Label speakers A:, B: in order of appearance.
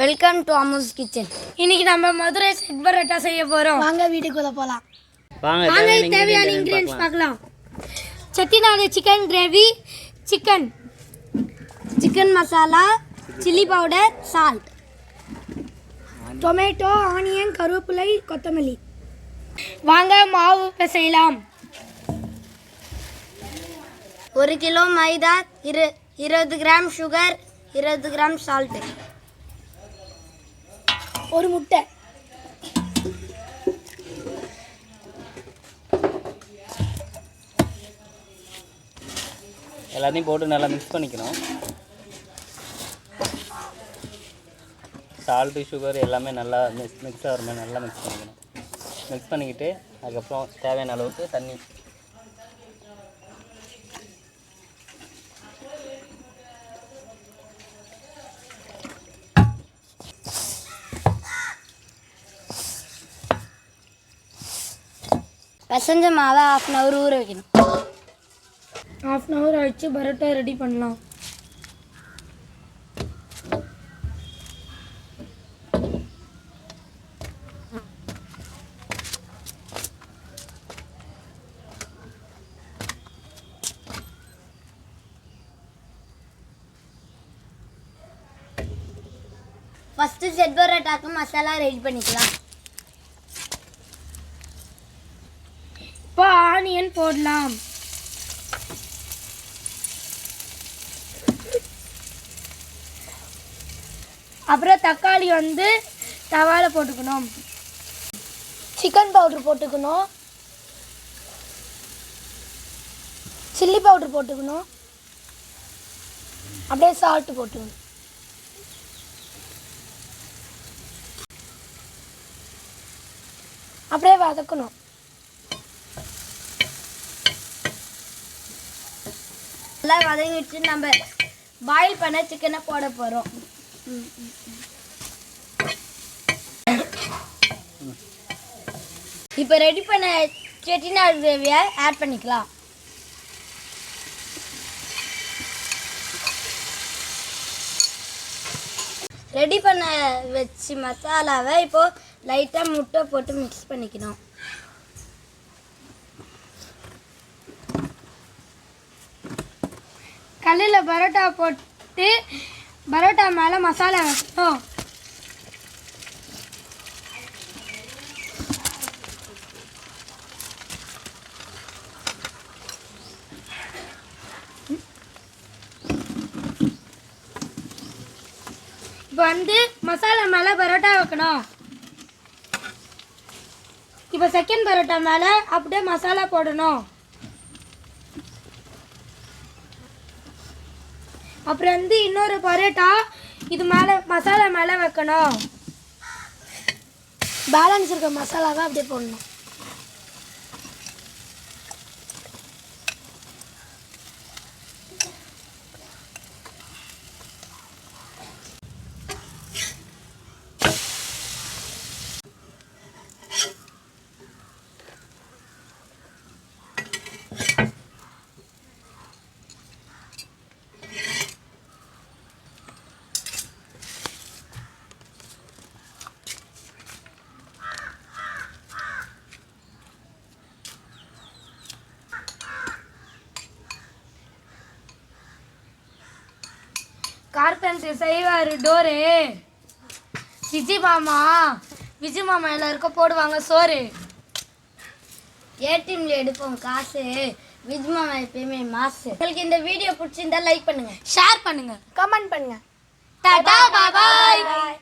A: Welcome to அமுஸ் kitchen
B: இன்னைக்கு நம்ம Madurai set parotta செய்ய போறோம்.
A: வாங்க வீட்டுக்குள்ள போலாம்.
C: வாங்க
B: வாங்க
C: தேவையான
B: இன்கிரியன்ஸ்
C: பார்க்கலாம்.
B: பார்க்கலாம். Chettinad chicken gravy chicken
A: chicken masala chilli powder salt
B: tomato onion கருவேப்பிலை கொத்தமல்லி. வாங்க மாவு பிசையலாம்.
A: ஒரு கிலோ மைதா இரு இருபது கிராம் சுகர் இருபது கிராம் சால்ட்டு
B: ஒரு முட்டை.
C: எல்லாத்தையும் போட்டு நல்லா மிக்ஸ் பண்ணிக்கணும். சால்ட்டு சுகர் எல்லாமே நல்லா மிக்ஸ் மிக்ஸ் ஆகிற மாதிரி நல்லா மிக்ஸ் பண்ணிக்கணும். மிக்ஸ் பண்ணிக்கிட்டு அதுக்கப்புறம் தேவையான அளவுக்கு தண்ணி
A: பிசைஞ்ச மாவை ஹாஃப் அன் ஹவர் ஊற வைக்கணும்.
B: ஹாஃப் அன் ஹவர் ஆயிடுச்சு பரோட்டா ரெடி பண்ணலாம்.
A: ஃபஸ்ட்டு செட் பரோட்டாக்கு மசாலா ரெடி பண்ணிக்கலாம்.
B: இப்போ ஆனியன் போடலாம். அப்புறம் தக்காளி வந்து தவால போட்டுக்கணும். சிக்கன் பவுடர் போட்டுக்கணும். சில்லி பவுடர் போட்டுக்கணும். அப்படியே சால்ட்டு போட்டுக்கணும். அப்படியே வதக்கணும்.
A: நல்லா வதங்கிட்டு நம்ம பாயில் பண்ண சிக்கனை போட போகிறோம் இப்போ ரெடி பண்ண செட்டிநாடு கிரேவியை ஆட் பண்ணிக்கலாம். ரெடி பண்ண வச்சு மசாலாவை இப்போ லைட்டாக முட்டை போட்டு மிக்ஸ் பண்ணிக்கணும்.
B: கல்லில் பரோட்டா போட்டு பரோட்டா மேலே மசாலா வைக்கணும் இப்போ வந்து மசாலா மேலே பரோட்டா வைக்கணும். இப்போ செகண்ட் பரோட்டா மேலே அப்படியே மசாலா போடணும். அப்புறம் வந்து இன்னொரு பரோட்டா இது மேலே மசாலா மேலே வைக்கணும்.
A: பேலன்ஸ் இருக்க மசாலாவை அப்படியே போடணும்.
B: கார்பெண்டர் செய்வார் டோரு. விஜய் மாமா விஜய் மாமா எல்லாருக்கும் போடுவாங்க சோறு.
A: ஏடிஎம்ல எடுப்போம் காசு. விஜ்மாமா எப்பயுமே மாசு. உங்களுக்கு இந்த வீடியோ பிடிச்சிருந்தா லைக் பண்ணுங்க.
B: ஷேர் பண்ணுங்க.
A: கமெண்ட் பண்ணுங்க.
B: டாடா பாய்
A: பாய்